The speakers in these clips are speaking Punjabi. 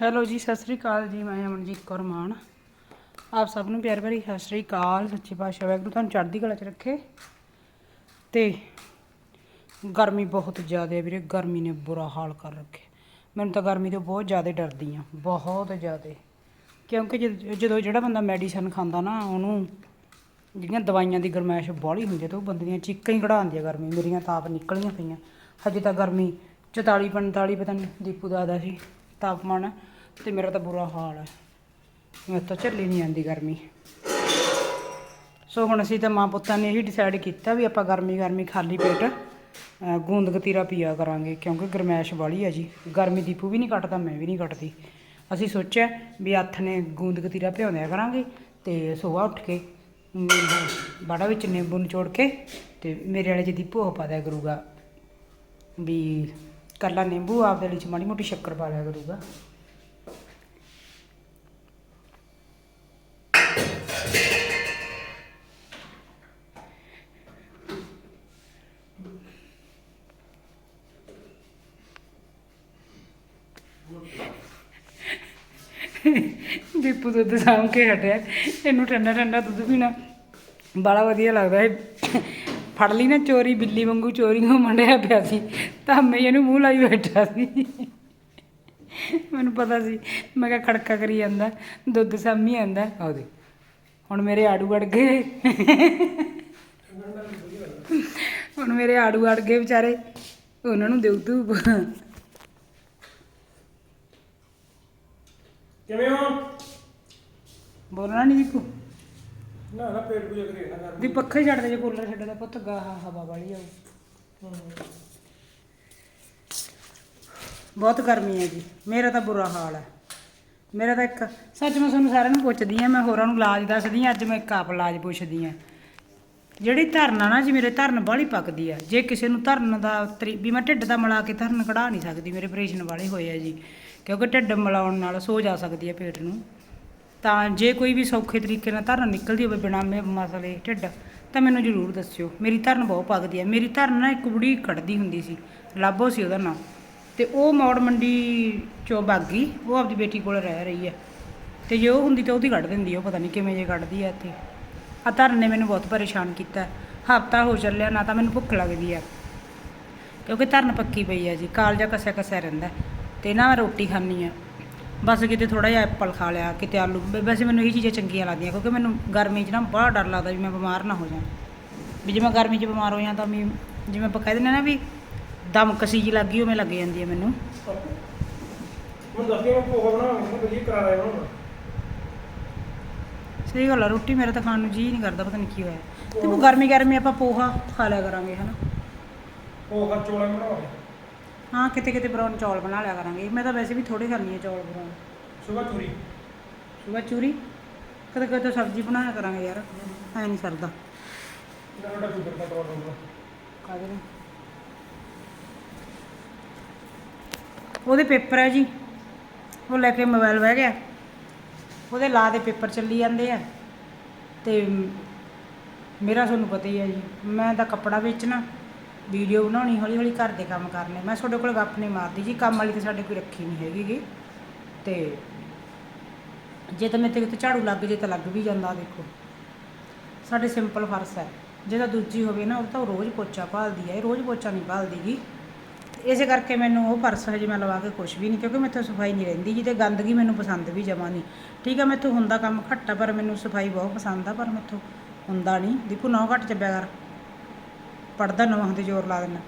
ਹੈਲੋ ਜੀ, ਸਤਿ ਸ੍ਰੀ ਅਕਾਲ ਜੀ, ਮੈਂ ਅਮਨਜੀਤ ਕੌਰ ਮਾਨ। ਆਪ ਸਭ ਨੂੰ ਪਿਆਰ ਭਰੀ ਸਤਿ ਸ੍ਰੀ ਅਕਾਲ, ਸੱਚੇ ਪਾਤਸ਼ਾਹ ਵਾਹਿਗੁਰੂ, ਤੁਹਾਨੂੰ ਚੜ੍ਹਦੀ ਕਲਾ 'ਚ ਰੱਖੇ। ਤੇ ਗਰਮੀ ਬਹੁਤ ਜ਼ਿਆਦਾ ਹੈ ਵੀਰੇ, ਗਰਮੀ ਨੇ ਬੁਰਾ ਹਾਲ ਕਰ ਰੱਖਿਆ। ਮੈਨੂੰ ਤਾਂ ਗਰਮੀ ਤੋਂ ਬਹੁਤ ਜ਼ਿਆਦਾ ਡਰਦੀ ਆ, ਬਹੁਤ ਜ਼ਿਆਦਾ। ਕਿਉਂਕਿ ਜਦ- ਜਦੋਂ ਜਿਹੜਾ ਬੰਦਾ ਮੈਡੀਸਨ ਖਾਂਦਾ ਨਾ, ਉਹਨੂੰ ਜਿਹੜੀਆਂ ਦਵਾਈਆਂ ਦੀ ਗਰਮੈਸ਼ ਬਾਹਲੀ ਹੁੰਦੀ ਹੈ ਤੇ ਉਹ ਬੰਦੇ ਦੀਆਂ ਚੀਕਾਂ ਹੀ ਕਢਾਉਂਦੀ ਆ ਗਰਮੀ। ਮੇਰੀਆਂ ਤਾਂ ਆਪ ਨਿਕਲੀਆਂ ਪਈਆਂ। ਹਜੇ ਤਾਂ ਗਰਮੀ 44 45 ਪਤਾ ਨਹੀਂ ਦੀਪੂ ਦਾ ਆਦਾ ਸੀ। ਤਾਪਮਾਨ ਤੇ ਮੇਰਾ ਤਾਂ ਬੁਰਾ ਹਾਲ ਹੈ। ਮੈਂ ਤਾਂ ਝੱਲੀ ਨਹੀਂ ਆਉਂਦੀ ਗਰਮੀ। ਸੋ ਹੁਣ ਅਸੀਂ ਤਾਂ ਮਾਂ ਪੁੱਤਾਂ ਨੇ ਇਹੀ ਡਿਸਾਈਡ ਕੀਤਾ ਵੀ ਆਪਾਂ ਗਰਮੀ ਗਰਮੀ ਖਾਲੀ ਪੇਟ ਗੂੰਦ ਗਤੀਰਾ ਪੀਆ ਕਰਾਂਗੇ, ਕਿਉਂਕਿ ਗਰਮੈਸ਼ ਵਾਲੀ ਹੈ ਜੀ। ਗਰਮੀ ਦੀਪੂ ਵੀ ਨਹੀਂ ਕੱਟਦਾ, ਮੈਂ ਵੀ ਨਹੀਂ ਕੱਟਦੀ। ਅਸੀਂ ਸੋਚਿਆ ਵੀ ਹੱਥ ਨੇ ਗੂੰਦ ਗਤੀਰਾ ਭਿਉਂਦਿਆ ਕਰਾਂਗੇ ਤੇ ਸੋਹਾ ਉੱਠ ਕੇ, ਨਿੰਬੂ ਬਾੜਾ ਵਿੱਚ ਨਿੰਬੂ ਨਿਚੋੜ ਕੇ ਤੇ ਮੇਰੇ ਵਾਲੇ ਜੀ ਦੀਪੂ ਉਹ ਪਾ ਦਿਆ ਕਰੂਗਾ ਵੀ ਕੱਲਾ ਨਿੰਬੂ ਆਪਦੇ ਲਈ ਚ ਮਾੜੀ ਮੋਟੀ ਸ਼ੱਕਰ ਪਾ ਲਿਆ ਕਰੂਗਾ। ਦੀਪੂ ਦੁੱਧ ਸਾਂਭ ਕੇ ਹਟਿਆ। ਇਹਨੂੰ ਠੰਡਾ ਠੰਡਾ ਦੁੱਧ ਪੀਣਾ। ਬੜਾ ਵਧੀਆ ਲੱਗਦਾ ਹੈ ਫੜ ਲਈ ਨਾ ਚੋਰੀ ਬਿੱਲੀ ਵਾਂਗੂ ਚੋਰੀ ਨੂੰ ਮੰਡਿਆ ਪਿਆ ਸੀ। ਤਾਂ ਮੈਂ ਇਹਨੂੰ ਮੂੰਹ ਲਾਈ ਬੈਠਾ ਸੀ। ਮੈਨੂੰ ਪਤਾ ਸੀ। ਮੈਂ ਕਿਹਾ ਖੜਕਾ ਕਰੀ ਜਾਂਦਾ ਦੁੱਧ ਸਾਮੀ ਆਂਦਾ ਆਉਦੇ ਹੁਣ ਮੇਰੇ ਆੜੂ ਅੜ ਗਏ। ਹੁਣ ਮੇਰੇ ਆੜੂ ਅੜ ਗਏ ਵਿਚਾਰੇ। ਉਹਨਾਂ ਨੂੰ ਦੇਉ ਤੂੰ ਕਿਵੇਂ ਹੋ? ਬੋਲਣਾ ਨਹੀਂ ਦੀਪੂ ਨਾ ਨਾ ਪੇਟ ਪੂਜਾ ਕਰੀ ਨਾ ਕਰ। ਦੀ ਪੱਖਾ ਹੀ ਛੱਡ ਦੇ ਜੇ ਕੂਲਰ ਛੱਡਦਾ ਪੁੱਤ ਗਾਹ ਹਵਾ ਵਾਲੀ ਆਉ ਬਹੁਤ ਗਰਮੀ ਹੈ ਜੀ। ਮੇਰਾ ਤਾਂ ਬੁਰਾ ਹਾਲ ਹੈ। ਮੇਰਾ ਤਾਂ ਇੱਕ ਸੱਚ ਮੈਂ ਤੁਹਾਨੂੰ ਸਾਰਿਆਂ ਨੂੰ ਪੁੱਛਦੀ ਆ ਮੈਂ ਹੋਰਾਂ ਨੂੰ ਇਲਾਜ ਦੱਸਦੀ ਆ ਅੱਜ ਮੈਂ ਇੱਕ ਆਪ ਇਲਾਜ ਪੁੱਛਦੀ ਆ ਜਿਹੜੀ ਧਰਨ ਆ ਨਾ ਜੀ ਮੇਰੇ ਧਰਨ ਬਾਹਲੀ ਪੱਕਦੀ ਆ। ਜੇ ਕਿਸੇ ਨੂੰ ਧਰਨ ਦਾ ਤਰੀ- ਵੀ ਮੈਂ ਢਿੱਡ ਦਾ ਮਿਲਾ ਕੇ ਧਰਨ ਕਢਾ ਨਹੀਂ ਸਕਦੀ ਮੇਰੇ ਆਪਰੇਸ਼ਨ ਵਾਲੇ ਹੋਏ ਆ ਜੀ। ਕਿਉਂਕਿ ਢਿੱਡ ਮਿਲਾਉਣ ਨਾਲ ਸੋ ਜਾ ਸਕਦੀ ਹੈ ਪੇਟ ਨੂੰ। ਤਾਂ ਜੇ ਕੋਈ ਵੀ ਸੌਖੇ ਤਰੀਕੇ ਨਾਲ ਧਰਨ ਨਿਕਲਦੀ ਹੋਵੇ ਬਿਨਾਂ ਮੇ ਮਸਲੇ ਢਿੱਡ, ਤਾਂ ਮੈਨੂੰ ਜ਼ਰੂਰ ਦੱਸਿਓ। ਮੇਰੀ ਧਰਨ ਬਹੁਤ ਪੱਕਦੀ ਹੈ ਮੇਰੀ ਧਰਨ ਨਾ ਇੱਕ ਬੁੜੀ ਕੱਢਦੀ ਹੁੰਦੀ ਸੀ। ਲਾਭੋ ਸੀ ਉਹਦਾ ਨਾਂ ਤੇ ਉਹ ਮੌੜ ਮੰਡੀ ਚੋਂ ਭੱਗ ਗਈ। ਉਹ ਆਪਦੀ ਬੇਟੀ ਕੋਲ ਰਹਿ ਰਹੀ ਹੈ ਤੇ ਜੇ ਉਹ ਹੁੰਦੀ ਤਾਂ ਉਹਦੀ ਕੱਢ ਦਿੰਦੀ ਉਹ ਪਤਾ ਨਹੀਂ ਕਿਵੇਂ ਜੇ ਕੱਢਦੀ ਹੈ ਇੱਥੇ। ਆ ਧਰਨ ਨੇ ਮੈਨੂੰ ਬਹੁਤ ਪਰੇਸ਼ਾਨ ਕੀਤਾ। ਹਫਤਾ ਹੋ ਚੱਲਿਆ, ਨਾ ਤਾਂ ਮੈਨੂੰ ਭੁੱਖ ਲੱਗਦੀ ਆ। ਕਿਉਂਕਿ ਧਰਨ ਪੱਕੀ ਪਈ ਹੈ ਜੀ। ਕਾਲਜਾ ਕਸਿਆ ਕਸਿਆ ਰਹਿੰਦਾ। ਹੈ। ਤੇ ਨਾ ਮੈਂ ਰੋਟੀ ਖਾਣੀ ਆ। ਬਸ ਕਿਤੇ ਥੋੜਾ ਜਿਹਾ ਐਪਲ ਖਾ ਲਿਆ ਕਿਤੇ ਆਲੂ ਵੈਸੇ ਮੈਨੂੰ ਇਹ ਚੀਜ਼ਾਂ ਚੰਗੀਆਂ ਲੱਗਦੀਆਂ ਕਿਉਂਕਿ ਮੈਨੂੰ ਗਰਮੀ 'ਚ ਨਾ ਬੜਾ ਡਰ ਲੱਗਦਾ ਵੀ ਮੈਂ ਬਿਮਾਰ ਨਾ ਹੋ ਜਾਵਾਂ। ਵੀ ਜੇ ਮੈਂ ਗਰਮੀ 'ਚ ਬਿਮਾਰ ਹੋ ਜਾਂ ਤਾਂ ਵੀ ਜਿਵੇਂ ਆਪਾਂ ਕਹਿੰਦੇ ਨੇ ਨਾ ਵੀ ਦਮ ਕਸੀ ਜੀ ਲੱਗੀ ਉਵੇਂ ਲੱਗ ਜਾਂਦੀ ਹੈ ਮੈਨੂੰ। ਹੁਣ ਦੱਸ ਕੇ ਮੈਂ ਪੋਹਾ ਬਣਾਵਾਂਗਾ ਵਧੀਆ ਕਰਾ ਰਿਹਾ ਬਣਾਉਣਾ ਸਹੀ ਗੱਲ ਆ ਰੋਟੀ ਮੇਰਾ ਤਾਂ ਖਾਣ ਨੂੰ ਜੀ ਨਹੀਂ ਕਰਦਾ ਪਤਾ ਨਹੀਂ ਕੀ ਹੋਇਆ। ਤੇ ਉਹ ਗਰਮੀ ਗਰਮੀ ਆਪਾਂ ਪੋਹਾ ਖਾ ਲਿਆ ਕਰਾਂਗੇ ਹਨਾ। ਪੋਹਾ ਚੋਲਾ ਬਣਾਵਾਂਗੇ ਹਾਂ ਕਿਤੇ ਕਿਤੇ ਬਰਾਉਨ ਚੌਲ ਬਣਾ ਲਿਆ ਕਰਾਂਗੇ। ਮੈਂ ਤਾਂ ਵੈਸੇ ਵੀ ਥੋੜੇ ਖਾਂਦੀ ਆ ਚੌਲ ਬਰਾਉਨ ਸੁਬਾ ਚੂਰੀ। ਸੁਬਹ ਚੂਰੀ? ਕਦੇ ਕਦੇ ਤਾਂ ਸਬਜ਼ੀ ਬਣਾਇਆ ਕਰਾਂਗੇ ਯਾਰ। ਐ ਨਹੀਂ ਸਰਦਾ। ਵੱਡਾ ਸ਼ੂਗਰ ਦਾ ਪ੍ਰੋਬਲਮ ਹੈ ਕਾਹਦੇ ਨੇ ਉਹਦੇ ਪੇਪਰ ਹੈ ਜੀ। ਉਹ ਲੈ ਕੇ ਮੋਬਾਈਲ ਬਹਿ ਗਿਆ। ਉਹਦੇ ਲਾ ਦੇ ਪੇਪਰ ਚੱਲੀ ਜਾਂਦੇ ਆ। ਤੇ ਮੇਰਾ ਤੁਹਾਨੂੰ ਪਤਾ ਹੀ ਹੈ ਜੀ। ਮੈਂ ਤਾਂ ਕੱਪੜਾ ਵੇਚਣਾ। ਵੀਡੀਓ ਬਣਾਉਣੀ, ਹੌਲੀ ਹੌਲੀ ਘਰ ਦੇ ਕੰਮ ਕਰਨੇ। ਮੈਂ ਤੁਹਾਡੇ ਕੋਲ ਗੱਪ ਨਹੀਂ ਮਾਰਦੀ ਜੀ, ਕੰਮ ਵਾਲੀ ਤਾਂ ਸਾਡੇ ਕੋਈ ਰੱਖੀ ਨਹੀਂ ਹੈਗੀ ਗੀ। ਤੇ ਜੇ ਤਾਂ ਮੇਰੇ ਤੇ ਕਿਤੇ ਝਾੜੂ ਲੱਗ ਜੇ ਤਾਂ ਲੱਗ ਵੀ ਜਾਂਦਾ, ਦੇਖੋ। ਸਾਡੇ ਸਿੰਪਲ ਫਰਸ਼ ਹੈ। ਜੇ ਤਾਂ ਦੂਜੀ ਹੋਵੇ ਨਾ, ਉਹ ਤਾਂ ਉਹ ਰੋਜ਼ ਪੋਚਾ ਭਾਲਦੀ ਹੈ, ਇਹ ਰੋਜ਼ ਪੋਚਾ ਨਹੀਂ ਭਾਲਦੀ ਗੀ। ਇਸੇ ਕਰਕੇ ਮੈਨੂੰ ਉਹ ਪਰਸ ਹਜੇ ਮੈਂ ਲਵਾ ਕੇ ਕੁਛ ਵੀ ਨਹੀਂ, ਕਿਉਂਕਿ ਮੈਥੋਂ ਸਫ਼ਾਈ ਨਹੀਂ ਰਹਿੰਦੀ ਜੀ ਤੇ ਗੰਦਗੀ ਮੈਨੂੰ ਪਸੰਦ ਵੀ ਜਮਾ ਨਹੀਂ। ਠੀਕ ਹੈ ਮੈਥੋਂ ਹੁੰਦਾ ਕੰਮ ਘੱਟ ਆ, ਪਰ ਮੈਨੂੰ ਸਫ਼ਾਈ ਬਹੁਤ ਪਸੰਦ ਆ, ਪਰ ਮੈਥੋਂ ਹੁੰਦਾ ਨਹੀਂ। ਦੇਖੋ ਨੌ ਘੱਟ ਚੱਬਿਆ ਕਰ। ਪੜਦਾ ਨਵਾਂ ਤੇ ਜ਼ੋਰ ਲਾ ਦੇਣਾ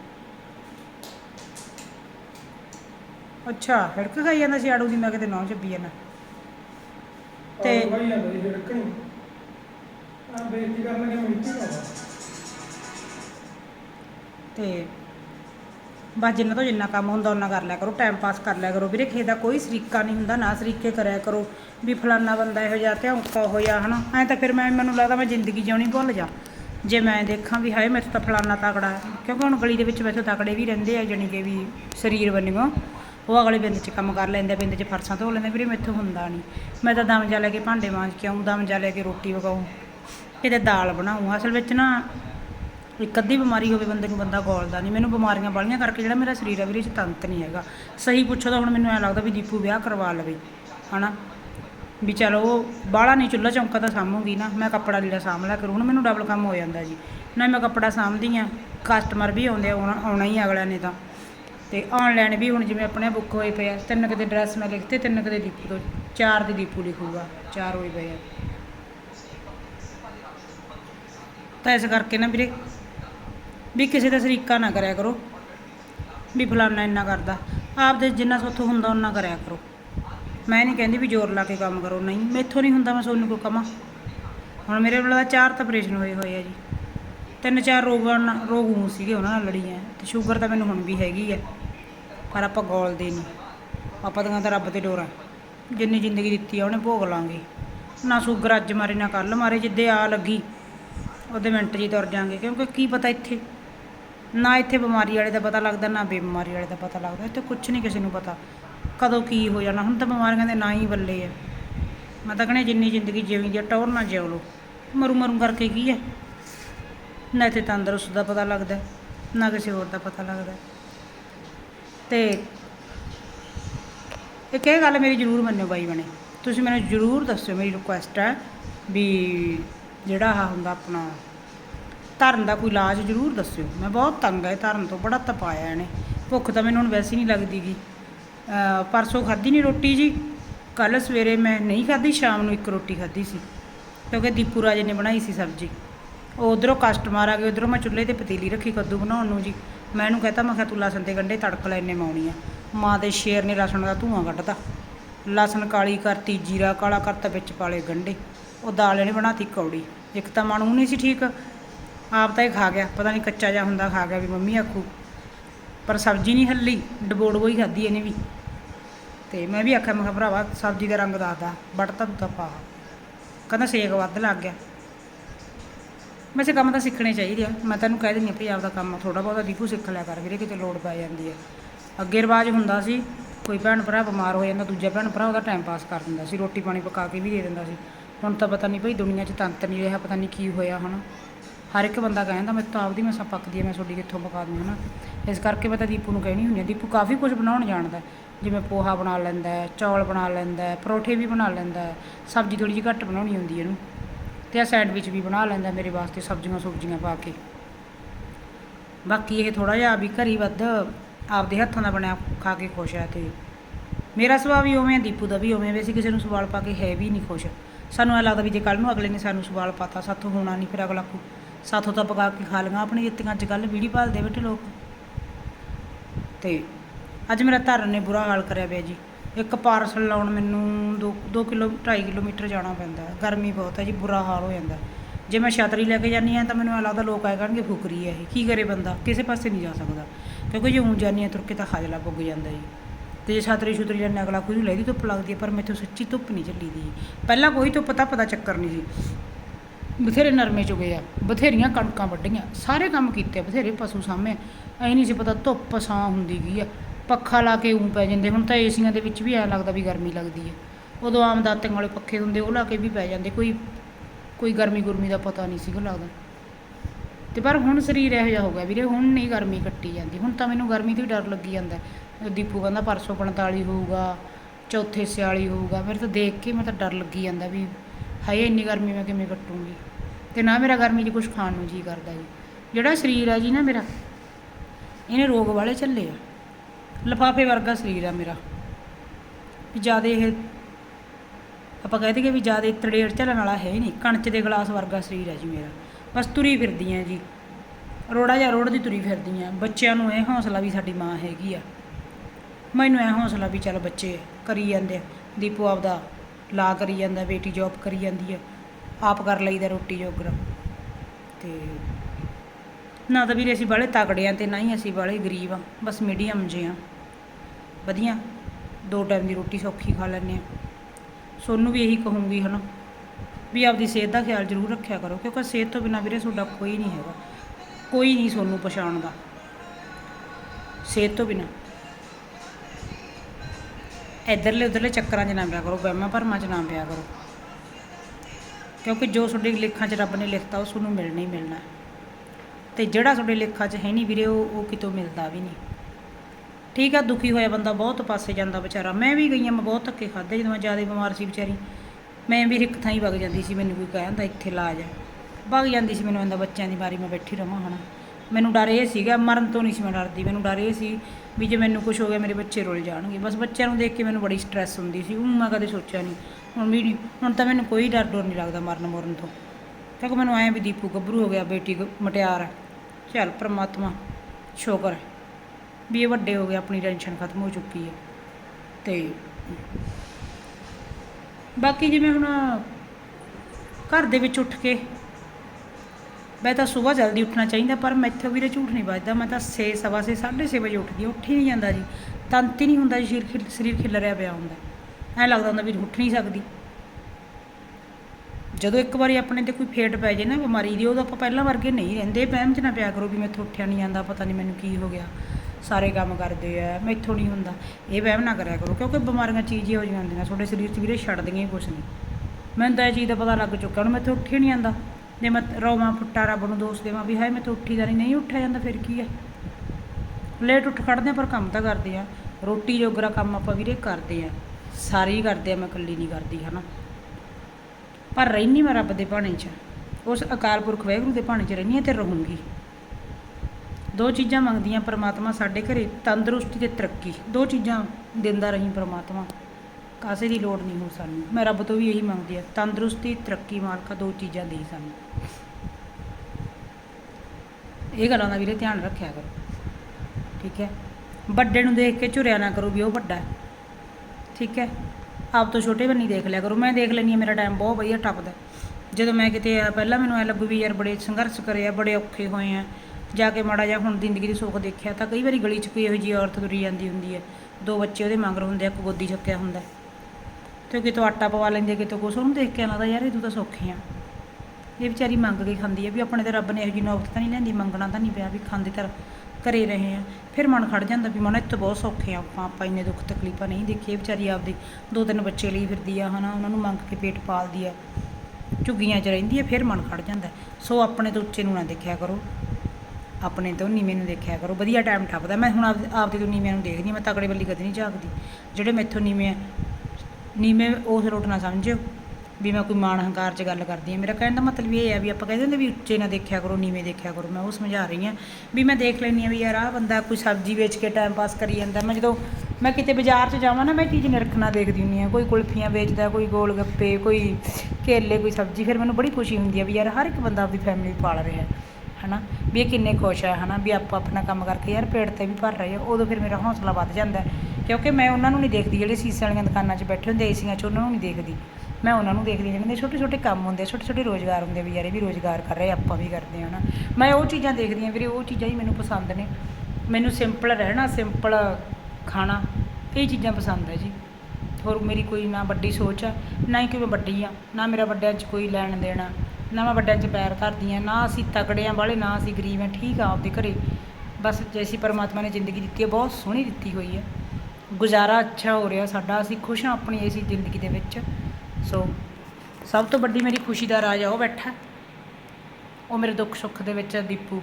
ਅੱਛਾ ਹਿੜਕ ਖਾਈ ਜਾਂਦਾ ਸੀ ਆੜੂ ਦੀ ਮੈਂ ਕਿਤੇ ਨੌ ਚੱਬੀ ਜਾਂਦਾ। ਤੇ- ਤੇ ਭਾਈ ਜਾਂਦਾ ਜੀ ਰੱਖਣੀ ਆ ਬੇਇੱਜ਼ਤੀ ਕਰਨ ਲੱਗੇ ਮਿੰਟੀ ਨਾ ਤੇ ਬਸ ਜਿੰਨਾ ਤੋਂ ਜਿੰਨਾ ਕੰਮ ਹੁੰਦਾ ਉਹਨਾਂ ਕਰ ਲਿਆ ਕਰੋ ਟਾਈਮ ਪਾਸ ਕਰ ਲਿਆ ਕਰੋ। ਵੀਰੇ ਦਾ ਕੋਈ ਸਰੀਕਾ ਨਹੀਂ ਹੁੰਦਾ ਨਾ ਸਰੀਕੇ ਕਰਿਆ ਕਰੋ। ਵੀ ਫਲਾਨਾ ਬੰਦਾ ਇਹੋ ਜਿਹਾ ਤੇ ਔਂਕਾ ਹੋਇਆ ਹਨਾ? ਐਂ ਤਾਂ ਫਿਰ ਮੈਂ ਮੈਨੂੰ ਲੱਗਦਾ ਮੈਂ ਜ਼ਿੰਦਗੀ ਜਿਉਣੀ ਭੁੱਲ ਜਾ। ਜੇ ਮੈਂ ਦੇਖਾਂ ਵੀ ਹਾਏ ਮੇਰੇ ਤਾਂ ਫਲਾਨਾ ਤਕੜਾ ਕਿਉਂਕਿ ਹੁਣ ਗਲੀ ਦੇ ਵਿੱਚ ਵੈਸੇ ਤਕੜੇ ਵੀ ਰਹਿੰਦੇ ਆ, ਜਾਣੀ ਕਿ ਵੀ ਸਰੀਰ ਬੰਨਿਓ ਉਹ ਅਗਲੇ ਬਿੰਦ 'ਚ ਕੰਮ ਕਰ ਲੈਂਦੇ ਬਿੰਦ 'ਚ ਫਰਸਾਂ ਧੋ ਲੈਂਦੇ ਵੀਰੇ ਮੈਥੋਂ ਹੁੰਦਾ ਨਹੀਂ। ਮੈਂ ਤਾਂ ਦਮ ਜਾ ਲੈ ਕੇ ਭਾਂਡੇ ਮਾਂਜ ਕੇ ਆਉਂ ਦਮ ਜਾ ਲੈ ਕੇ ਰੋਟੀ ਪਕਾਉਂ ਕਿਤੇ ਦਾਲ ਬਣਾਉਂ ਅਸਲ ਵਿੱਚ ਨਾ ਇੱਕ ਅੱਧੀ ਬਿਮਾਰੀ ਹੋਵੇ ਬੰਦੇ ਨੂੰ, ਬੰਦਾ ਗੋਲਦਾ ਨਹੀਂ। ਮੈਨੂੰ ਬਿਮਾਰੀਆਂ ਵਾਲੀਆਂ ਕਰਕੇ ਜਿਹੜਾ ਮੇਰਾ ਸਰੀਰ ਆ ਵੀਰੇ ਚ ਤੰਤ ਨਹੀਂ ਹੈਗਾ। ਸਹੀ ਪੁੱਛੋ ਤਾਂ ਹੁਣ ਮੈਨੂੰ ਐ ਲੱਗਦਾ ਵੀ ਦੀਪੂ ਵਿਆਹ ਕਰਵਾ ਲਵੇ, ਹਨਾ? ਵੀ ਚਲੋ ਉਹ ਬਾਹਲਾ ਨਹੀਂ ਚੁੱਲ੍ਹਾ ਚੌਂਕਾ ਤਾਂ ਸਾਂਭੂਗੀ ਨਾ, ਮੈਂ ਕੱਪੜਾ ਲੀੜਾ ਸਾਂਭ ਲਿਆ ਕਰੂੰ, ਹੁਣ ਮੈਨੂੰ ਡਬਲ ਕੰਮ ਹੋ ਜਾਂਦਾ ਜੀ। ਨਾ ਮੈਂ ਕੱਪੜਾ ਸਾਂਭਦੀ ਆ ਕਸਟਮਰ ਵੀ ਆਉਂਦੇ ਆ, ਆਉਣਾ ਹੀ ਅਗਲਿਆਂ ਨੇ ਤਾਂ। ਤੇ ਆਨਲਾਈਨ ਵੀ ਹੁਣ ਜਿਵੇਂ ਆਪਣੇ ਬੁੱਕ ਹੋਏ ਪਏ ਆ, ਤਿੰਨ ਕਦੇ ਡਰੈਸ ਮੈਂ ਲਿਖਤੇ, ਤਿੰਨ ਕਦੇ ਦੀਪੂ ਤੋਂ, ਚਾਰ ਦੀ ਦੀਪੂ ਲਿਖੂਗਾ, ਚਾਰ ਹੋਏ ਪਏ ਆ। ਤਾਂ ਇਸ ਕਰਕੇ ਨਾ ਵੀਰੇ, ਵੀ ਕਿਸੇ ਦਾ ਸਰੀਕਾ ਨਾ ਕਰਿਆ ਕਰੋ, ਵੀ ਫਲਾਨਾ ਇੰਨਾ ਕਰਦਾ ਆਪ ਦੇ ਜਿੰਨਾ ਸੋਥੋਂ ਹੁੰਦਾ ਉਹਨਾਂ ਕਰਿਆ ਕਰੋ। ਮੈਂ ਨਹੀਂ ਕਹਿੰਦੀ ਵੀ ਜ਼ੋਰ ਲਾ ਕੇ ਕੰਮ ਕਰੋ, ਨਹੀਂ, ਮੈਥੋਂ ਨਹੀਂ ਹੁੰਦਾ ਮੈਂ ਸੋਨੂੰ ਕੋਈ ਕਮਾ ਹੁਣ ਮੇਰੇ ਵੱਲੋਂ ਤਾਂ ਚਾਰ ਤਾਂ ਆਪਰੇਸ਼ਨ ਹੋਏ ਹੋਏ ਆ ਜੀ। ਤਿੰਨ ਚਾਰ ਰੋਗਾਂ ਨਾਲ ਰੋਗ ਹੋਂ ਸੀਗੇ ਉਹਨਾਂ ਨਾਲ ਲੜੀਆਂ। ਤੇ ਸ਼ੂਗਰ ਤਾਂ ਮੈਨੂੰ ਹੁਣ ਵੀ ਹੈਗੀ ਐ ਪਰ ਆਪਾਂ ਗੋਲਦੇ ਨਹੀਂ। ਆਪਾਂ ਤਾਂ ਤਾਂ ਰੱਬ ਤੇ ਡੋਰਾ। ਜਿੰਨੀ ਜ਼ਿੰਦਗੀ ਦਿੱਤੀ ਆ, ਉਹਨੇ ਭੋਗ ਲਾਂਗੇ। ਨਾ ਸ਼ੂਗਰ ਅੱਜ ਮਾਰੇ, ਨਾ ਕੱਲ ਮਾਰੇ, ਜਿੱਦੇ ਆ ਲੱਗੀ, ਉਹਦੇ ਮਿੰਟ ਜੀ ਤੁਰ ਜਾਾਂਗੇ ਕਿਉਂਕਿ ਕੀ ਪਤਾ ਇੱਥੇ? ਨਾ ਇੱਥੇ ਬਿਮਾਰੀ ਵਾਲੇ ਦਾ ਪਤਾ ਲੱਗਦਾ, ਨਾ ਬੇਬਿਮਾਰੀ ਵਾਲੇ ਦਾ ਪਤਾ ਲੱਗਦਾ। ਇੱਥੇ ਕੁਝ ਨਹੀਂ ਕਿਸੇ ਨੂੰ ਪਤਾ। ਕਦੋਂ ਕੀ ਹੋ ਜਾਣਾ? ਹੁਣ ਤਾਂ ਬਿਮਾਰੀਆਂ ਦੇ ਨਾਂ ਹੀ ਬੱਲੇ ਆ। ਮੈਂ ਤਾਂ ਕਹਿੰਦੀ ਜਿੰਨੀ ਜ਼ਿੰਦਗੀ ਜਿਉਂ ਦੀ ਆ, ਟੌਰ ਨਾ ਜਿਉ ਲੋ ਮਰੂ ਮਰੂ ਕਰਕੇ ਕੀ ਹੈ ਨਾ ਇੱਥੇ ਤੰਦਰੁਸਤ ਦਾ ਪਤਾ ਲੱਗਦਾ ਨਾ ਕਿਸੇ ਹੋਰ ਦਾ ਪਤਾ ਲੱਗਦਾ। ਤੇ ਇੱਕ ਇਹ ਗੱਲ ਮੇਰੀ ਜ਼ਰੂਰ ਮੰਨਿਓ ਬਾਈ ਬਣੇ। ਤੁਸੀਂ ਮੈਨੂੰ ਜ਼ਰੂਰ ਦੱਸਿਓ ਮੇਰੀ ਰਿਕੁਐਸਟ ਹੈ ਵੀ ਜਿਹੜਾ ਆ ਹੁੰਦਾ ਆਪਣਾ ਧਰਨ ਦਾ ਕੋਈ ਇਲਾਜ ਜ਼ਰੂਰ ਦੱਸਿਓ। ਮੈਂ ਬਹੁਤ ਤੰਗ ਹੈ ਧਰਨ ਤੋਂ ਬੜਾ ਤਪਾਇਆ ਇਹਨੇ। ਭੁੱਖ ਤਾਂ ਮੈਨੂੰ ਹੁਣ ਵੈਸੇ ਨਹੀਂ ਲੱਗਦੀ ਗੀ ਪਰਸੋਂ ਖਾਧੀ ਨਹੀਂ ਰੋਟੀ ਜੀ। ਕੱਲ ਸਵੇਰੇ ਮੈਂ ਨਹੀਂ ਖਾਧੀ, ਸ਼ਾਮ ਨੂੰ ਇੱਕ ਰੋਟੀ ਖਾਧੀ ਸੀ। ਕਿਉਂਕਿ ਦੀਪੂ ਰਾਜੇ ਨੇ ਬਣਾਈ ਸੀ ਸਬਜ਼ੀ। ਉਹ ਉਧਰੋਂ ਕਸਟਮਰ ਆ ਗਏ, ਉਧਰੋਂ ਮੈਂ ਚੁੱਲ੍ਹੇ ਤੇ ਪਤੀਲੀ ਰੱਖੀ ਕੱਦੂ ਬਣਾਉਣ ਨੂੰ ਜੀ। ਮੈਂ ਇਹਨੂੰ ਕਹਤਾ, ਮੈਂ ਕਿਹਾ ਤੂੰ ਲਸਣ ਤੇ ਗੰਢੇ ਤੜਕ ਲੈ, ਇੰਨੇ ਮਾਉਣੀ ਆ। ਮਾਂ ਦੇ ਸ਼ੇਰ ਨੇ ਲਸਣ ਦਾ ਧੂਆਂ ਕੱਢਤਾ। ਲਸਣ ਕਾਲੀ ਕਰਤੀ, ਜੀਰਾ ਕਾਲਾ ਕਰਤਾ, ਵਿੱਚ ਪਾਲੇ ਗੰਢੇ। ਉਹ ਦਾਲ ਇਹਨੇ ਬਣਾਤੀ ਕੌੜੀ। ਇੱਕ ਤਾਂ ਮਨ ਉਹ ਨਹੀਂ ਸੀ ਠੀਕ। ਆਪ ਤਾਂ ਹੀ ਖਾ ਗਿਆ। ਪਤਾ ਨਹੀਂ ਕੱਚਾ ਜਿਹਾ ਹੁੰਦਾ, ਖਾ ਗਿਆ ਵੀ ਮੰਮੀ ਆਖੂ। ਪਰ ਸਬਜ਼ੀ ਨਹੀਂ ਹੱਲੀ ਡਬੋੜਵੋ ਹੀ ਖਾਧੀ ਇਹਨੇ ਵੀ। ਤੇ ਮੈਂ ਵੀ ਆਖਿਆ, ਮੈਂ ਕਿਹਾ, ਭਰਾਵਾ, ਸਬਜ਼ੀ ਦਾ ਰੰਗ ਦੱਸਦਾ, ਬਟ ਤਾਂ ਤੂੰ ਤਾਂ ਪਾ। ਕਹਿੰਦਾ, ਸੇਕ ਵੱਧ ਲੱਗ ਗਿਆ। ਵੈਸੇ ਕੰਮ ਤਾਂ ਸਿੱਖਣੇ ਚਾਹੀਦੇ ਆ। ਮੈਂ ਤੈਨੂੰ ਕਹਿ ਦਿੰਦੀ ਆ ਭਈ ਆਪਦਾ ਕੰਮ ਥੋੜਾ ਬਹੁਤਾ ਦੀਪੂ ਸਿੱਖ ਲਿਆ ਕਰ ਵੀਰੇ, ਕਿਤੇ ਲੋੜ ਪੈ ਜਾਂਦੀ ਹੈ ਅੱਗੇ ਰਿਵਾਜ ਹੁੰਦਾ ਸੀ, ਕੋਈ ਭੈਣ ਭਰਾ ਬਿਮਾਰ ਹੋ ਜਾਂਦਾ, ਦੂਜਾ ਭੈਣ ਭਰਾ ਉਹਦਾ ਟਾਈਮ ਪਾਸ ਕਰ ਦਿੰਦਾ ਸੀ, ਰੋਟੀ ਪਾਣੀ ਪਕਾ ਕੇ ਵੀ ਦੇ ਦਿੰਦਾ ਸੀ। ਹੁਣ ਤਾਂ ਪਤਾ ਨਹੀਂ, ਭਈ ਦੁਨੀਆ 'ਚ ਤੰਤ ਨਹੀਂ ਰਿਹਾ, ਪਤਾ ਨਹੀਂ ਕੀ ਹੋਇਆ ਹੁਣ ਹਰ ਇੱਕ ਬੰਦਾ ਕਹਿੰਦਾ, ਮੈਂ ਤਾਂ ਆਪਦੀ ਮੈਸਾਂ ਪੱਕਦੀ ਆ ਮੈਂ ਤੁਹਾਡੀ ਕਿੱਥੋਂ ਪਕਾ ਦੂੰ, ਹਨਾ? ਇਸ ਕਰਕੇ ਮੈਂ ਤਾਂ ਦੀਪੂ ਨੂੰ ਕਹਿਣੀ ਹੁੰਦੀ ਆ ਦੀਪੂ ਕਾਫੀ ਕੁਝ ਬਣਾਉਣ ਜਾਣਦਾ ਜਿਵੇਂ ਪੋਹਾ ਬਣਾ ਲੈਂਦਾ ਚੌਲ ਬਣਾ ਲੈਂਦਾ ਹੈ, ਪਰੌਠੇ ਵੀ ਬਣਾ ਲੈਂਦਾ ਸਬਜ਼ੀ ਥੋੜੀ ਜਿਹੀ ਘੱਟ ਬਣਾਉਣੀ ਹੁੰਦੀ ਇਹਨੂੰ। ਤੇ ਆ ਸੈਂਡਵਿਚ ਵੀ ਬਣਾ ਲੈਂਦਾ ਮੇਰੇ ਵਾਸਤੇ ਸਬਜ਼ੀਆਂ ਸੁਬਜ਼ੀਆਂ ਪਾ ਕੇ। ਬਾਕੀ ਇਹ ਥੋੜਾ ਜਿਹਾ ਵੀ ਘਰੀ ਵੱਧ ਆਪਦੇ ਹੱਥਾਂ ਦਾ ਬਣਿਆ ਖਾ ਕੇ ਖੁਸ਼ ਹੈ ਤੇ ਮੇਰਾ ਸੁਭਾਅ ਵੀ ਉਵੇਂ ਹੈ, ਦੀਪੂ ਦਾ ਵੀ ਉਵੇਂ ਵੈਸੇ ਕਿਸੇ ਨੂੰ ਸਵਾਲ ਪਾ ਕੇ ਹੈ ਵੀ ਨਹੀਂ ਖੁਸ਼। ਸਾਨੂੰ ਐ ਲੱਗਦਾ ਵੀ ਜੇ ਕੱਲ ਨੂੰ ਅਗਲੇ ਨੇ ਸਾਨੂੰ ਸਵਾਲ ਪਾਤਾ, ਸਾਥੋਂ ਹੋਣਾ ਨਹੀਂ, ਫਿਰ ਅਗਲਾ ਕੋ ਸਾਥੋਂ ਤਾਂ ਪਕਾ ਕੇ ਖਾ ਲਈਆਂ ਆਪਣੀ ਜਿੱਤੀਆਂ 'ਚ ਕੱਲ ਵੀੜੀ ਭਾਲਦੇ ਬੈਠੇ ਲੋਕ। ਤੇ ਅੱਜ ਮੇਰਾ ਧਰਨ ਨੇ ਬੁਰਾ ਹਾਲ ਕਰਿਆ ਪਿਆ ਜੀ। ਇੱਕ ਪਾਰਸਲ ਲਾਉਣ ਮੈਨੂੰ 2 2 ਕਿਲੋ 2.5 ਕਿਲੋਮੀਟਰ ਜਾਣਾ ਪੈਂਦਾ ਗਰਮੀ ਬਹੁਤ ਹੈ ਜੀ, ਬੁਰਾ ਹਾਲ ਹੋ ਜਾਂਦਾ ਜੇ ਮੈਂ ਛਤਰੀ ਲੈ ਕੇ ਜਾਂਦੀ ਹਾਂ ਤਾਂ ਮੈਨੂੰ ਐਂ ਲੱਗਦਾ ਲੋਕ ਆਏ ਕਹਿਣਗੇ, ਫੁਕਰੀ ਹੈ ਇਹ। ਕੀ ਕਰੇ ਬੰਦਾ? ਕਿਸੇ ਪਾਸੇ ਨਹੀਂ ਜਾ ਸਕਦਾ। ਕਿਉਂਕਿ ਜੇ ਊਂ ਜਾਂਦੀ ਹਾਂ ਤੁਰ ਕੇ ਤਾਂ ਹਾਜਲਾ ਪੁੱਗ ਜਾਂਦਾ ਜੀ। ਤੇ ਜੇ ਛਤਰੀ ਛੁਤਰੀ ਲੈਣ ਅਗਲਾ ਕੋਈ ਲੈਦੀ ਧੁੱਪ ਲੱਗਦੀ ਹੈ, ਪਰ ਮੈਥੋਂ ਸੱਚੀ ਧੁੱਪ ਨਹੀਂ ਝੱਲੀ ਦੀ। ਪਹਿਲਾਂ ਕੋਈ ਧੁੱਪ ਤਾਂ ਪਤਾ ਚੱਕਰ ਨਹੀਂ ਸੀ। ਬਥੇਰੇ ਨਰਮੇ ਚੁਗੇ ਆ ਬਥੇਰੀਆਂ ਕਣਕਾਂ ਵੱਢੀਆਂ ਸਾਰੇ ਕੰਮ ਕੀਤੇ ਆ, ਬਥੇਰੇ ਪਸ਼ੂ ਸਾਹਮਣੇ। ਐ ਨਹੀਂ ਸੀ ਪਤਾ ਧੁੱਪ ਸਾਂ ਹੁੰਦੀ ਕੀ ਆ ਪੱਖਾ ਲਾ ਕੇ ਉਂ ਪੈ ਜਾਂਦੇ ਹੁਣ ਤਾਂ ਏਸੀਆਂ ਦੇ ਵਿੱਚ ਵੀ ਐ ਲੱਗਦਾ ਵੀ ਗਰਮੀ ਲੱਗਦੀ ਹੈ ਉਦੋਂ ਆਮ ਦਾਤਿਆਂ ਵਾਲੇ ਪੱਖੇ ਹੁੰਦੇ ਉਹ ਲਾ ਕੇ ਵੀ ਪੈ ਜਾਂਦੇ ਕੋਈ ਕੋਈ ਗਰਮੀ ਗੁਰਮੀ ਦਾ ਪਤਾ ਨਹੀਂ ਸੀਗਾ ਲੱਗਦਾ। ਤੇ ਪਰ ਹੁਣ ਸਰੀਰ ਇਹੋ ਜਿਹਾ ਹੋ ਗਿਆ ਵੀਰੇ ਹੁਣ ਨਹੀਂ ਗਰਮੀ ਕੱਟੀ ਜਾਂਦੀ ਹੁਣ ਤਾਂ ਮੈਨੂੰ ਗਰਮੀ ਤੋਂ ਹੀ ਡਰ ਲੱਗੀ ਜਾਂਦਾ। ਹੈ। ਦੀਪੂ ਕਹਿੰਦਾ ਪਰਸੋਂ 45 ਹੋਊਗਾ ਚੌਥੇ 46 ਹੋਊਗਾ ਮੇਰੇ ਤਾਂ ਦੇਖ ਕੇ ਮੈਂ ਤਾਂ ਡਰ ਲੱਗੀ ਜਾਂਦਾ ਵੀ ਹਾਏ, ਇੰਨੀ ਗਰਮੀ ਮੈਂ ਕਿਵੇਂ ਕੱਟੂੰਗੀ? ਤੇ ਨਾ ਮੇਰਾ ਗਰਮੀ 'ਚ ਕੁਝ ਖਾਣ ਨੂੰ ਜੀ ਕਰਦਾ ਜੀ। ਜਿਹੜਾ ਸਰੀਰ ਹੈ ਜੀ ਨਾ ਮੇਰਾ, ਇਹਨੇ ਰੋਗ ਵਾਲੇ ਝੱਲੇ ਆ। ਲਫਾਫੇ ਵਰਗਾ ਸਰੀਰ ਆ ਮੇਰਾ। ਵੀ ਜ਼ਿਆਦਾ ਇਹ, ਆਪਾਂ ਕਹਿ ਦਈਏ ਵੀ ਜ਼ਿਆਦਾ ਤੜੇੜ ਝੱਲਣ ਵਾਲਾ ਹੈ ਹੀ ਨਹੀਂ। ਕਣਚ ਦੇ ਗਲਾਸ ਵਰਗਾ ਸਰੀਰ ਹੈ ਜੀ ਮੇਰਾ। ਬਸ ਤੁਰੀ ਫਿਰਦੀ ਆ ਜੀ। ਰੋੜਾ ਜਾਂ ਰੋੜ ਦੀ ਤੁਰੀ ਫਿਰਦੀ ਆ ਬੱਚਿਆਂ ਨੂੰ ਇਹ ਹੌਸਲਾ ਵੀ ਸਾਡੀ ਮਾਂ ਹੈਗੀ ਆ। ਮੈਨੂੰ ਇਹ ਹੌਸਲਾ ਵੀ ਚੱਲ ਬੱਚੇ ਕਰੀ ਜਾਂਦੇ ਆ। ਦੀਪੂ ਆਪਦਾ ਲਾ ਕਰੀ ਜਾਂਦਾ, ਬੇਟੀ ਜੌਬ ਕਰੀ ਜਾਂਦੀ ਆ, ਆਪ ਕਰ ਲਈਦਾ ਰੋਟੀ ਜੋਗਰਾ। ਤੇ ਨਾ ਤਾਂ ਵੀਰੇ ਅਸੀਂ ਬਾਹਲੇ ਤਕੜੇ ਆ ਤੇ ਨਾ ਹੀ ਅਸੀਂ ਬਾਹਲੇ ਗਰੀਬ ਆ, ਬਸ ਮੀਡੀਅਮ ਜੇ ਆ। ਵਧੀਆ, ਦੋ ਟਾਈਮ ਦੀ ਰੋਟੀ ਸੌਖੀ ਖਾ ਲੈਂਦੇ ਆ। ਸੋਨੂੰ ਵੀ ਇਹੀ ਕਹੂੰਗੀ ਹਨਾ, ਵੀ ਆਪਦੀ ਸਿਹਤ ਦਾ ਖਿਆਲ ਜ਼ਰੂਰ ਰੱਖਿਆ ਕਰੋ, ਕਿਉਂਕਿ ਸਿਹਤ ਤੋਂ ਬਿਨਾਂ ਵੀਰੇ ਤੁਹਾਡਾ ਕੋਈ ਨਹੀਂ ਹੈਗਾ, ਕੋਈ ਨਹੀਂ ਸੋਨੂੰ ਪਛਾਣਦਾ। ਸਿਹਤ ਤੋਂ ਬਿਨਾਂ। ਇੱਧਰਲੇ ਉੱਧਰਲੇ ਚੱਕਰਾਂ 'ਚ ਨਾ ਪਿਆ ਕਰੋ, ਵਹਿਮਾਂ ਭਰਮਾਂ 'ਚ ਨਾ ਪਿਆ ਕਰੋ। ਕਿਉਂਕਿ ਜੋ ਤੁਹਾਡੇ ਲੇਖਾਂ 'ਚ ਰੱਬ ਨੇ ਲਿਖਤਾ, ਉਹ ਤੁਹਾਨੂੰ ਮਿਲਣਾ ਹੀ ਮਿਲਣਾ। ਹੈ। ਤੇ ਜਿਹੜਾ ਤੁਹਾਡੇ ਲੇਖਾਂ 'ਚ ਹੈ ਨਹੀਂ ਵੀਰੇ, ਉਹ ਉਹ ਕਿਤੋਂ ਮਿਲਦਾ ਵੀ ਨਹੀਂ। ਠੀਕ ਆ, ਦੁਖੀ ਹੋਇਆ ਬੰਦਾ ਬਹੁਤ ਪਾਸੇ ਜਾਂਦਾ ਵਿਚਾਰਾ। ਮੈਂ ਵੀ ਗਈ ਹਾਂ ਮੈਂ ਬਹੁਤ ਧੱਕੇ ਖਾਦੇ ਜਦੋਂ ਮੈਂ ਜ਼ਿਆਦਾ ਬਿਮਾਰ ਸੀ ਵਿਚਾਰੀ। ਮੈਂ ਵੀ ਇੱਕ ਥਾਂ ਹੀ ਵਗ ਜਾਂਦੀ ਸੀ, ਮੈਨੂੰ ਕੋਈ ਕਹਿੰਦਾ ਇੱਥੇ ਇਲਾਜ ਹੈ ਵਗ ਜਾਂਦੀ ਸੀ ਮੈਨੂੰ, ਕਹਿੰਦਾ ਬੱਚਿਆਂ ਦੀ ਮਾਰੀ ਮੈਂ ਬੈਠੀ ਰਵਾਂ ਹਨਾ। ਮੈਨੂੰ ਡਰ ਇਹ ਸੀਗਾ, ਮਰਨ ਤੋਂ ਨਹੀਂ ਸੀ ਮੈਂ ਡਰਦੀ, ਮੈਨੂੰ ਡਰ ਇਹ ਸੀ ਵੀ ਜੇ ਮੈਨੂੰ ਕੁਝ ਹੋ ਗਿਆ ਮੇਰੇ ਬੱਚੇ ਰੁੱਲ ਜਾਣਗੇ। ਬਸ ਬੱਚਿਆਂ ਨੂੰ ਦੇਖ ਕੇ ਮੈਨੂੰ ਬੜੀ ਸਟ੍ਰੈਸ ਹੁੰਦੀ ਸੀ, ਉਹ ਮੈਂ ਕਦੇ ਸੋਚਿਆ ਨਹੀਂ। ਹੁਣ ਵੀ ਨਹੀਂ, ਹੁਣ ਤਾਂ ਮੈਨੂੰ ਕੋਈ ਡਰ ਡਰ ਨਹੀਂ ਲੱਗਦਾ ਮਰਨ ਮਰਨ ਤੋਂ। ਕਿਉਂਕਿ ਮੈਨੂੰ ਐਂ ਵੀ ਦੀਪੂ ਗੱਭਰੂ ਹੋ ਗਿਆ, ਬੇਟੀ ਮਟਿਆਰ। ਚੱਲ ਪ੍ਰਮਾਤਮਾ, ਸ਼ੁਕਰ, ਵੀ ਇਹ ਵੱਡੇ ਹੋ ਗਏ, ਆਪਣੀ ਟੈਨਸ਼ਨ ਖਤਮ ਹੋ ਚੁੱਕੀ ਹੈ। ਤੇ ਬਾਕੀ ਜਿਵੇਂ ਹੁਣ ਘਰ ਦੇ ਵਿੱਚ ਉੱਠ ਕੇ ਮੈਂ ਤਾਂ ਸਵੇਰ ਜਲਦੀ ਉੱਠਣਾ ਚਾਹੀਦਾ ਪਰ ਮੈਥੋਂ ਵੀਰੇ ਝੂਠ ਨਹੀਂ ਵੱਜਦਾ। ਮੈਂ ਤਾਂ 6 ਸਵਾ ਛੇ, ਸਾਢੇ 6 ਵਜੇ ਉੱਠਦੀ ਹਾਂ। ਉੱਠ ਹੀ ਨਹੀਂ ਜਾਂਦਾ ਜੀ। ਤੰਤ ਹੀ ਨਹੀਂ ਹੁੰਦਾ ਜੀ ਸਰੀਰ ਖਿਲ- ਸਰੀਰ ਖਿਲਰਿਆ ਪਿਆ ਹੁੰਦਾ। ਐਂ ਲੱਗਦਾ ਹੁੰਦਾ ਵੀ ਉੱਠ ਨਹੀਂ ਸਕਦੀ। ਜਦੋਂ ਇੱਕ ਵਾਰੀ ਆਪਣੇ ਤੇ ਕੋਈ ਫੇਟ ਪੈ ਜੇ ਨਾ ਬਿਮਾਰੀ ਦੀ ਉਦੋਂ ਆਪਾਂ ਪਹਿਲਾਂ ਵਰਗੇ ਨਹੀਂ ਰਹਿੰਦੇ। ਵਹਿਮ 'ਚ ਨਾ ਪਿਆ ਕਰੋ ਵੀ ਮੈਥੋਂ ਉੱਠਿਆ ਨਹੀਂ ਜਾਂਦਾ ਪਤਾ ਨਹੀਂ ਮੈਨੂੰ ਕੀ ਹੋ ਗਿਆ। ਸਾਰੇ ਕੰਮ ਕਰਦੇ ਆ ਮੈਥੋਂ ਨਹੀਂ ਹੁੰਦਾ। ਇਹ ਵਹਿਮ ਨਾ ਕਰਿਆ ਕਰੋ ਕਿਉਂਕਿ ਬਿਮਾਰੀਆਂ ਚੀਜ਼ ਹੀ ਹੋ ਜਾਂਦੀਆਂ ਤੁਹਾਡੇ ਸਰੀਰ 'ਚ ਵੀਰੇ ਛੱਡਦੀਆਂ ਹੀ ਕੁਛ ਨਹੀਂ। ਮੈਨੂੰ ਤਾਂ ਇਹ ਚੀਜ਼ ਦਾ ਪਤਾ ਲੱਗ ਚੁੱਕਾ ਹੁਣ ਮੈਥੋਂ ਉੱਠਿਆ ਨਹੀਂ ਜਾਂਦਾ। ਜੇ ਮੈਂ ਰੋਵਾਂ ਫੁੱਟਾ ਰੱਬ ਨੂੰ ਦੋਸ਼ ਦੇਵਾਂ ਵੀ ਹਾਏ ਮੈਂ ਤਾਂ ਉੱਠੀ ਦਾ ਨਹੀਂ ਨਹੀਂ ਉੱਠਿਆ ਜਾਂਦਾ ਫਿਰ ਕੀ ਹੈ? ਲੇਟ ਉੱਠ ਖੜਦੇ ਹਾਂ ਪਰ ਕੰਮ ਤਾਂ ਕਰਦੇ ਆ ਰੋਟੀ ਜੋਗਰਾ ਕੰਮ ਆਪਾਂ ਵੀਰੇ ਕਰਦੇ ਆ ਸਾਰੇ ਹੀ ਕਰਦੇ ਆ ਮੈਂ ਇਕੱਲੀ ਨਹੀਂ ਕਰਦੀ, ਹਨਾ? ਪਰ ਰਹਿਨੀ ਮੈਂ ਰੱਬ ਦੇ ਭਾਣੇ 'ਚ। ਉਸ ਅਕਾਲ ਪੁਰਖ ਵਾਹਿਗੁਰੂ ਦੇ ਭਾਣੇ 'ਚ ਰਹਿਨੀ ਆ ਤੇ ਰਹੂੰਗੀ। ਦੋ ਚੀਜ਼ਾਂ ਮੰਗਦੀਆਂ ਪ੍ਰਮਾਤਮਾ ਸਾਡੇ ਘਰੇ ਤੰਦਰੁਸਤੀ ਤੇ ਤਰੱਕੀ। ਦੋ ਚੀਜ਼ਾਂ ਦਿੰਦਾ ਰਹੀ ਪ੍ਰਮਾਤਮਾ। ਕਾਸੇ ਦੀ ਲੋੜ ਨਹੀਂ ਹੋ ਸਾਨੂੰ। ਮੈਂ ਰੱਬ ਤੋਂ ਵੀ ਇਹੀ ਮੰਗਦੀ ਆ, ਤੰਦਰੁਸਤੀ, ਤਰੱਕੀ ਮਾਲਕਾ ਦੋ ਚੀਜ਼ਾਂ ਦੇ ਸਾਨੂੰ। ਇਹ ਗੱਲਾਂ ਦਾ ਵੀਰੇ ਧਿਆਨ ਰੱਖਿਆ ਕਰੋ। ਠੀਕ ਹੈ? ਵੱਡੇ ਨੂੰ ਦੇਖ ਕੇ ਝੁਰਿਆ ਨਾ ਕਰੋ ਵੀ ਉਹ ਵੱਡਾ ਹੈ। ਠੀਕ ਹੈ? ਆਪ ਤੋਂ ਛੋਟੇ ਬੰਨੀ ਦੇਖ ਲਿਆ ਕਰੋ। ਮੈਂ ਦੇਖ ਲੈਂਦੀ ਹਾਂ, ਮੇਰਾ ਟਾਈਮ ਬਹੁਤ ਵਧੀਆ ਟੱਪਦਾ ਜਦੋਂ ਮੈਂ ਕਿਤੇ ਆ, ਪਹਿਲਾਂ ਮੈਨੂੰ ਐ ਲੱਗੂ ਵੀ ਯਾਰ ਬੜੇ ਸੰਘਰਸ਼ ਕਰੇ ਆ, ਬੜੇ ਔਖੇ ਹੋਏ ਆ। ਜਾ ਕੇ ਮਾੜਾ ਜਿਹਾ ਹੁਣ ਜ਼ਿੰਦਗੀ ਦੀ ਸੁੱਖ ਦੇਖਿਆ ਤਾਂ ਕਈ ਵਾਰੀ ਗਲੀ 'ਚ ਕੋਈ ਇਹੋ ਜਿਹੀ ਔਰਤ ਤੁਰੀ ਜਾਂਦੀ ਹੁੰਦੀ ਹੈ। ਦੋ ਬੱਚੇ ਉਹਦੇ ਮਗਰ ਹੁੰਦੇ ਆ, ਇੱਕ ਗੋਦੀ ਚੱਕਿਆ ਹੁੰਦਾ ਤੇ ਕਿਤੋਂ ਆਟਾ ਪਵਾ ਲੈਂਦੇ ਕਿਤੋਂ ਕੁਛ। ਉਹਨੂੰ ਦੇਖ ਕੇ ਐਂ ਲੱਗਦਾ ਯਾਰ, ਇਹ ਤੂੰ ਤਾਂ ਸੌਖੀ ਆ। ਇਹ ਵਿਚਾਰੀ ਮੰਗ ਕੇ ਖਾਂਦੀ ਆ ਵੀ ਆਪਣੇ ਤੇ ਰੱਬ ਨੇ ਇਹੋ ਜਿਹੀ ਨੌਬਤ ਤਾਂ ਨਹੀਂ ਲੈਂਦੀ ਮੰਗਣਾ ਤਾਂ ਨਹੀਂ ਪਿਆ ਵੀ ਖਾਂਦੇ ਤਾਂ ਘਰੇ ਰਹੇ ਆ। ਫਿਰ ਮਨ ਖੜ ਜਾਂਦਾ ਵੀ ਮਨ ਇੱਥੇ ਬਹੁਤ ਸੌਖੇ ਆ ਆਪਾਂ ਆਪਾਂ ਇੰਨੇ ਦੁੱਖ ਤਕਲੀਫਾਂ ਨਹੀਂ ਦੇਖੀਏ। ਵਿਚਾਰੀ ਆਪਦੇ ਦੋ ਤਿੰਨ ਬੱਚੇ ਲਈ ਫਿਰਦੀ ਆ, ਹਨਾ, ਉਹਨਾਂ ਨੂੰ ਮੰਗ ਕੇ ਪੇਟ ਪਾਲਦੀ ਆ। ਝੁੱਗੀਆਂ 'ਚ ਰਹਿੰਦੀ ਆ, ਫਿਰ ਮਨ ਖੜ ਜਾਂਦਾ। ਸੋ ਆਪਣੇ ਤੋਂ ਉੱਚੇ ਨੂੰ ਨਾ ਦੇਖਿਆ ਕਰੋ। ਆਪਣੇ ਤੋਂ ਨੀਵੇਂ ਨੂੰ ਦੇਖਿਆ ਕਰੋ। ਵਧੀਆ ਟਾਈਮ ਠੱਪਦਾ। ਮੈਂ ਹੁਣ ਆਪਦੇ ਤੋਂ ਨੀਵਿਆਂ ਨੂੰ ਦੇਖਦੀ ਹਾਂ, ਮੈਂ ਤਕੜੇ ਵੱਲੀ ਕਦੇ ਨਹੀਂ ਝਾਕਦੀ। ਜਿਹੜੇ ਮੈਥੋਂ ਨੀਵੇਂ ਆ ਨੀਵੇਂ ਉਸ ਰੋਟ ਨਾ ਸਮਝਿਓ ਵੀ ਮੈਂ ਕੋਈ ਮਾਣ ਹੰਕਾਰ 'ਚ ਗੱਲ ਕਰਦੀ ਹਾਂ। ਮੇਰਾ ਕਹਿਣ ਦਾ ਮਤਲਬ ਇਹ ਹੈ ਵੀ ਆਪਾਂ ਕਹਿੰਦੇ ਹੁੰਦੇ ਵੀ ਉੱਚੇ ਨਾ ਦੇਖਿਆ ਕਰੋ, ਨੀਵੇਂ ਦੇਖਿਆ ਕਰੋ। ਮੈਂ ਉਹ ਸਮਝਾ ਰਹੀ ਹਾਂ ਵੀ ਮੈਂ ਦੇਖ ਲੈਂਦੀ ਹਾਂ ਵੀ ਯਾਰ ਆਹ ਬੰਦਾ ਕੋਈ ਸਬਜ਼ੀ ਵੇਚ ਕੇ ਟਾਈਮ ਪਾਸ ਕਰੀ ਜਾਂਦਾ। ਮੈਂ ਜਦੋਂ ਮੈਂ ਕਿਤੇ ਬਾਜ਼ਾਰ 'ਚ ਜਾਵਾਂ ਨਾ, ਮੈਂ ਚੀਜ਼ ਨਿਰਖਣਾ ਦੇਖਦੀ ਹੁੰਦੀ ਹਾਂ। ਕੋਈ ਕੁਲਫੀਆਂ ਵੇਚਦਾ, ਕੋਈ ਗੋਲ ਗੱਪੇ, ਕੋਈ ਕੇਲੇ, ਕੋਈ ਸਬਜ਼ੀ, ਫਿਰ ਮੈਨੂੰ ਬੜੀ ਖੁਸ਼ੀ ਹੁੰਦੀ ਹੈ ਵੀ ਯਾਰ ਹਰ ਇੱਕ ਬੰਦਾ ਆਪਣੀ ਫੈਮਿਲੀ ਪਾਲ ਰਿਹਾ ਹੈ, ਹਨਾ? ਵੀ ਇਹ ਕਿੰਨੇ ਖੁਸ਼ ਹੈ, ਹਨਾ? ਵੀ ਆਪਾਂ ਆਪਣਾ ਕੰਮ ਕਰਕੇ ਯਾਰ ਪੇਟ ਤੇ ਵੀ ਭਰ ਰਹੇ ਆ ਉਦੋਂ ਫਿਰ ਮੇਰਾ ਹੌਸਲਾ ਵੱਧ ਜਾਂਦਾ ਹੈ। ਕਿਉਂਕਿ ਮੈਂ ਉਹਨਾਂ ਨੂੰ ਨਹੀਂ ਦੇਖਦੀ, ਜਿਹੜੇ ਸੀਸੇ ਵਾਲੀਆਂ ਦੁਕਾਨਾਂ 'ਚ ਬੈਠੇ ਹੁੰਦੇ, ਏਸੀਆਂ 'ਚ, ਉਹਨਾਂ ਨੂੰ ਨਹੀਂ ਦੇਖਦੀ। ਮੈਂ ਉਹਨਾਂ ਨੂੰ ਦੇਖਦੀ ਜਿਹਨਾਂ ਦੇ ਛੋਟੇ ਛੋਟੇ ਕੰਮ ਹੁੰਦੇ, ਛੋਟੇ ਛੋਟੇ ਰੋਜ਼ਗਾਰ ਹੁੰਦੇ ਵੀ ਯਾਰ ਇਹ ਵੀ ਰੋਜ਼ਗਾਰ ਕਰ ਰਹੇ ਆਪਾਂ ਵੀ ਕਰਦੇ ਹਾਂ ਨਾ ਮੈਂ ਉਹ ਚੀਜ਼ਾਂ ਦੇਖਦੀ ਹਾਂ ਵੀਰੇ, ਉਹ ਚੀਜ਼ਾਂ ਹੀ ਮੈਨੂੰ ਪਸੰਦ ਨੇ। ਮੈਨੂੰ ਸਿੰਪਲ ਰਹਿਣਾ, ਸਿੰਪਲ ਖਾਣਾ, ਇਹ ਚੀਜ਼ਾਂ ਪਸੰਦ ਹੈ ਜੀ। ਹੋਰ ਮੇਰੀ ਕੋਈ ਨਾ ਵੱਡੀ ਸੋਚ ਆ, ਨਾ ਹੀ ਕੋਈ ਮੈਂ ਵੱਡੀ ਆ, ਨਾ ਮੇਰਾ ਵੱਡਿਆਂ 'ਚ ਕੋਈ ਲੈਣ ਦੇਣਾ ਨਾ ਮੈਂ ਵੱਡਿਆਂ 'ਚ ਪੈਰ ਧਰਦੀ ਆ, ਨਾ ਅਸੀਂ ਤਕੜੇ ਆ ਵਾਲੇ, ਨਾ ਅਸੀਂ ਗਰੀਬ ਆ, ਠੀਕ ਆ ਆਪਦੇ ਘਰੇ। ਬਸ ਜੈਸੀ ਪਰਮਾਤਮਾ ਨੇ ਜ਼ਿੰਦਗੀ ਦਿੱਤੀ ਹੈ ਬਹੁਤ ਸੋਹਣੀ ਦਿੱਤੀ ਹੋਈ ਹੈ ਗੁਜ਼ਾਰਾ ਅੱਛਾ ਹੋ ਰਿਹਾ ਸਾਡਾ ਅਸੀਂ ਖੁਸ਼ ਹਾਂ ਆਪਣੀ ਇਸੀ ਜ਼ਿੰਦਗੀ ਦੇ ਵਿੱਚ। ਸੋ ਸਭ ਤੋਂ ਵੱਡੀ ਮੇਰੀ ਖੁਸ਼ੀ ਦਾ ਰਾਜ ਆ ਉਹ ਬੈਠਾ। ਉਹ ਮੇਰੇ ਦੁੱਖ ਸੁੱਖ ਦੇ ਵਿੱਚ ਦੀਪੂ।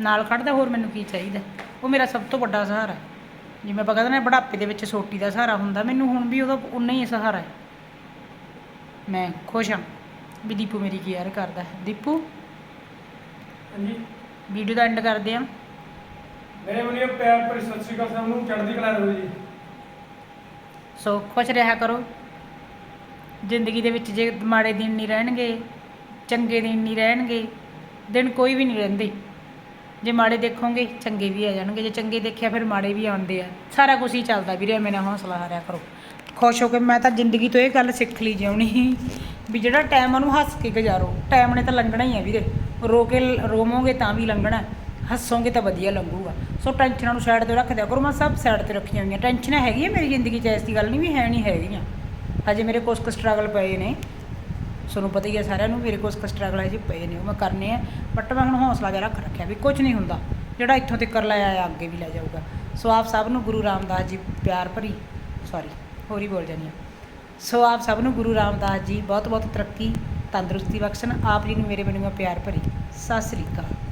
ਨਾਲ ਖੜਦਾ ਹੋਰ ਮੈਨੂੰ ਕੀ ਚਾਹੀਦਾ? ਉਹ ਮੇਰਾ ਸਭ ਤੋਂ ਵੱਡਾ ਸਹਾਰਾ ਹੈ। ਜਿਵੇਂ ਆਪਾਂ ਕਹਿੰਦੇ ਨੇ ਬੁਢਾਪੇ ਦੇ ਵਿੱਚ ਸੋਟੀ ਦਾ ਸਹਾਰਾ ਹੁੰਦਾ ਮੈਨੂੰ ਹੁਣ ਵੀ ਉਹਦਾ ਉਨਾ ਹੀ ਸਹਾਰਾ ਹੈ। ਮੈਂ ਖੁਸ਼ ਹਾਂ ਵੀ ਦੀਪੂ ਮੇਰੀ ਕੇਅਰ ਕਰਦਾ ਹੈ। ਦੀਪੂ ਹਾਂਜੀ। ਵੀਡੀਓ ਦਾ ਐਂਡ ਕਰਦੇ ਹਾਂ। ਮੇਰੇ ਵੱਲੋਂ ਪਿਆਰ ਭਰੀ ਸਤਿ ਸ਼੍ਰੀ ਅਕਾਲ ਸਭ ਨੂੰ ਚੜ੍ਹਦੀ ਕਲਾ ਰਹੋ ਜੀ। ਸੋ ਖੁਸ਼ ਰਿਹਾ ਕਰੋ। ਜ਼ਿੰਦਗੀ ਦੇ ਵਿੱਚ ਜੇ ਮਾੜੇ ਦਿਨ ਨਹੀਂ ਰਹਿਣਗੇ, ਚੰਗੇ ਦਿਨ ਨਹੀਂ ਰਹਿਣਗੇ, ਦਿਨ ਕੋਈ ਵੀ ਨਹੀਂ ਰਹਿੰਦੇ। ਜੇ ਮਾੜੇ ਦੇਖੋਗੇ, ਚੰਗੇ ਵੀ ਆ ਜਾਣਗੇ। ਜੇ ਚੰਗੇ ਦੇਖਿਆ, ਫਿਰ ਮਾੜੇ ਵੀ ਆਉਂਦੇ ਆ। ਸਾਰਾ ਕੁਝ ਹੀ ਚੱਲਦਾ ਵੀਰੇ ਮੇਰਾ ਹੌਸਲਾ ਹਾਰਿਆ ਕਰੋ। ਖੁਸ਼ ਹੋ ਕੇ ਮੈਂ ਤਾਂ ਜ਼ਿੰਦਗੀ ਤੋਂ ਇਹ ਗੱਲ ਸਿੱਖ ਲਈ ਜਿਉਣੀ ਵੀ ਜਿਹੜਾ ਟਾਈਮ ਉਹਨੂੰ ਹੱਸ ਕੇ ਗੁਜ਼ਾਰੋ। ਟਾਈਮ ਨੇ ਤਾਂ ਲੰਘਣਾ ਹੀ ਆ ਵੀਰੇ। ਰੋ ਕੇ ਲ- ਰੋਵੋਗੇ ਤਾਂ ਵੀ ਲੰਘਣਾ। ਹੱਸੋਗੇ ਤਾਂ ਵਧੀਆ ਲੰਘੂਗਾ। ਸੋ ਟੈਨਸ਼ਨਾਂ ਨੂੰ ਸਾਈਡ ਤੇ ਰੱਖ ਦਿਆ ਕਰੋ ਮੈਂ ਸਭ ਸਾਈਡ ਤੇ ਰੱਖੀਆਂ ਹੋਈਆਂ। ਟੈਨਸ਼ਨਾਂ ਹੈਗੀਆਂ ਮੇਰੀ ਜ਼ਿੰਦਗੀ 'ਚ ਐਸੀ ਗੱਲ ਨਹੀਂ ਵੀ ਹੈ ਨਹੀਂ ਹੈਗੀਆਂ। ਹਜੇ ਮੇਰੇ ਕੁਛ ਕੁ ਸਟਰਗਲ ਪਏ ਨੇ। ਤੁਹਾਨੂੰ ਪਤਾ ਹੀ ਹੈ ਸਾਰਿਆਂ ਨੂੰ, ਮੇਰੇ ਕੁਛ ਕੁ ਸਟਰਗਲ ਹੈ ਜੀ ਪਏ ਨੇ, ਉਹ ਮੈਂ ਕਰਨੇ ਆ। ਬਟ ਮੈਂ ਹੁਣ ਹੌਸਲਾ ਜਿਹਾ ਰੱਖ ਰੱਖਿਆ ਵੀ ਕੁਝ ਨਹੀਂ ਹੁੰਦਾ। ਜਿਹੜਾ ਇੱਥੋਂ ਤੱਕ ਲੈ ਆਇਆ, ਅੱਗੇ ਵੀ ਲੈ ਜਾਊਗਾ। ਸੋ ਆਪ ਸਭ ਨੂੰ ਗੁਰੂ ਰਾਮਦਾਸ ਜੀ, ਪਿਆਰ ਭਰੀ ਸੌਰੀ ਹੋਰ ਹੀ ਬੋਲ ਜਾਨੀ ਆ ਸੋ ਆਪ ਸਭ ਨੂੰ ਗੁਰੂ ਰਾਮਦਾਸ ਜੀ ਬਹੁਤ ਬਹੁਤ ਤਰੱਕੀ, ਤੰਦਰੁਸਤੀ ਬਖਸ਼ਣ। ਆਪ ਜੀ ਨੂੰ ਮੇਰੇ ਵੱਲੋਂ ਪਿਆਰ ਭਰੀ। ਸਤਿ ਸ੍ਰੀ ਅਕਾਲ।